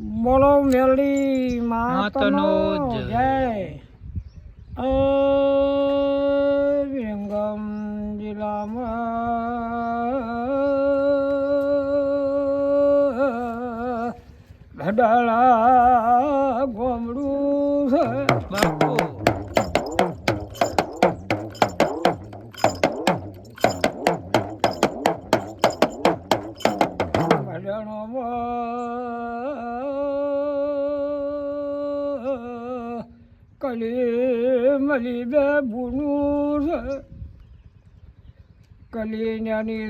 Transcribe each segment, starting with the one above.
બોલો મેલડી માતનો જય. વિરંગમ જિલ્લામાં ગઢાળા ગોમડું કલી મલી બે છે કલી નાની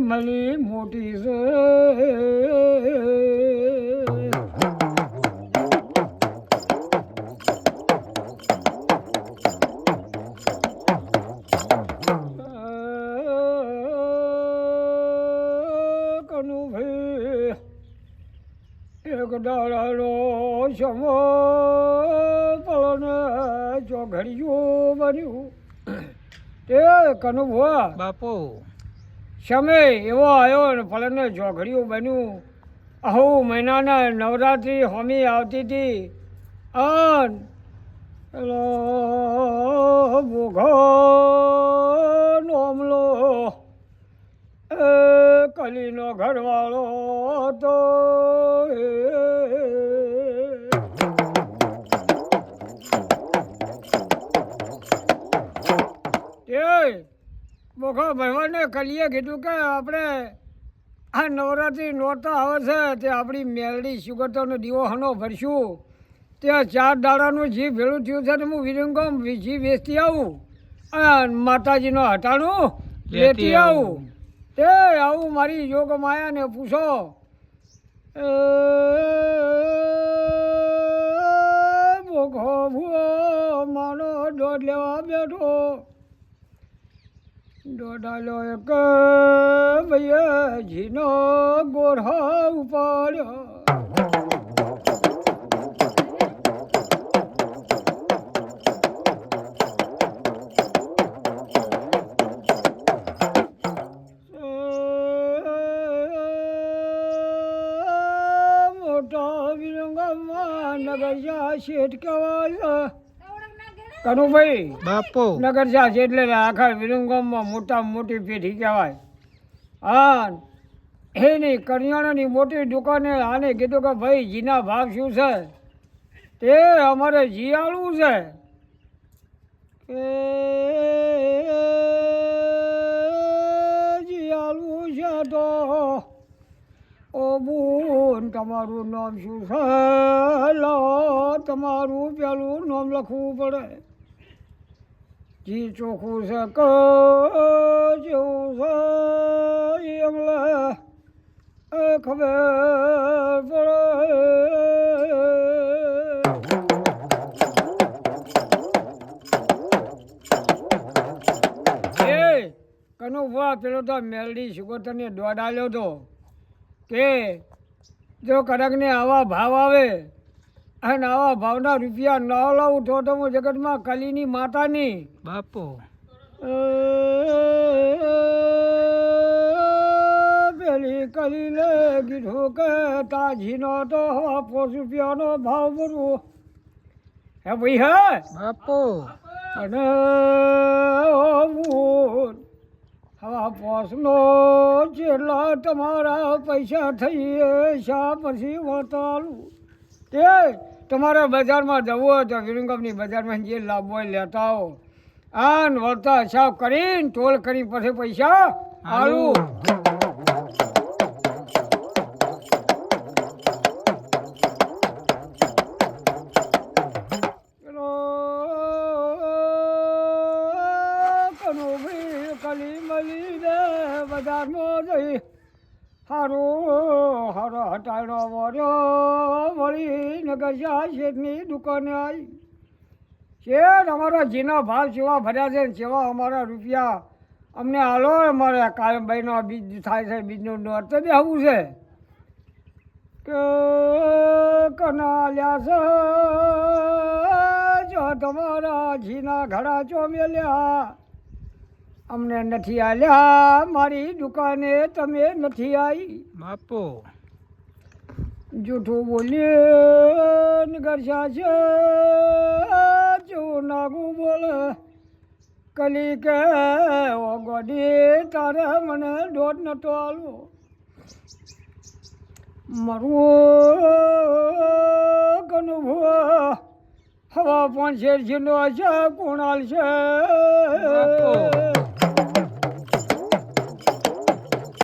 મલી મોટી છે એક દાડાનો સમો પલને ચોઘડિયું બન્યું તે કનુભા બાપુ. સમય એવો આવ્યો ને પલને ચોઘડિયું બન્યું. અહુ મહિનાના નવરાત્રિ હોમી આવતી હતી. અન પેલો મોખા ભગવાનને કલીએ કીધું કે આપણે આ નવરાત્રિ નોરતા આવે છે તે આપણી મેલડી સુગરતાનો દીવો હનો ભરશું. ત્યાં ચાર દાડાનું જી ભેળું થયું છે ને હું વિરંગમ જી વેચતી આવું. અને માતાજીનો હટાણું લેતી આવું. તે આવું મારી યોગ માયાને પૂછો. ભૂખો ભૂ ભૂવો માનો દોઢ લેવા બેઠો. દોડાલો એક ભૈયા જીનો ગોરહા ઉપાડ્યો. મોટા વિરંગમાં નગર જા શેઠ કહેવાય. કનુભાઈ બાપો. નગર જાસ એટલે આખા વિરંગમમાં મોટા મોટી પેઢી કહેવાય. હા એની કરિયાણાની મોટી દુકાને આને કીધું કે ભાઈ જીના ભાવ શું છે? તે અમારે જીયાળું છે. કે જીયાળું છે તો ઓ બોન તમારું નામ શું છે? લો તમારું પેલું નામ લખવું પડે. જી ચોખ્ખું છે કે જેવું છે ખબર પડે કનો ભા પેલો તો મેલડી સુગોતરને દોડાલ્યો હતો કે જો કડકને આવા ભાવ આવે અને આવા ભાવના રૂપિયા ન લાવું તો તો હું જગતમાં કલીની માતાની. બાપો. પેલી કલીને કીધું કે તાજીનો તો પોસ રૂપિયાનો ભાવ ભરવો હે ભાઈ હે? બાપો. અને હું હવા પોસનો જેટલા તમારા પૈસા થઈ શા પછી વતાલું તે તમારે બજારમાં જવું હોય તો વિરંગમની બજારમાં જે લાભ હોય લેતા આવો. આન વળતા હિસાબ કરીને ટોલ કરી પછી પૈસા આલું. કલી મલી દે બજારમાં જઈ. હારો હારો હટાડો વર્યો વળી નગરજા શેઠની દુકાને આવી શેઠ, અમારા જીના ભાવ સેવા ભર્યા છે ને સેવા અમારા રૂપિયા. અમને હાલો અમારે કાયમ ભાઈનો બીજ થાય છે, બીજનું નોટ તો બેહવું છે. કે કના લ્યા છે, જો તમારા જીના ઘડા ચો મેલ્યા અમને નથી આલ્યા. મારી દુકાને તમે નથી આવી બાપો. જૂઠું બોલીએ ગરસા છે ચૂ નાગું બોલે. કલી કે ઓ ગોડી તારે મને દોઢ નતો આલવો. મારું કનુભો હવા પણ શેર છે કુણાલ છે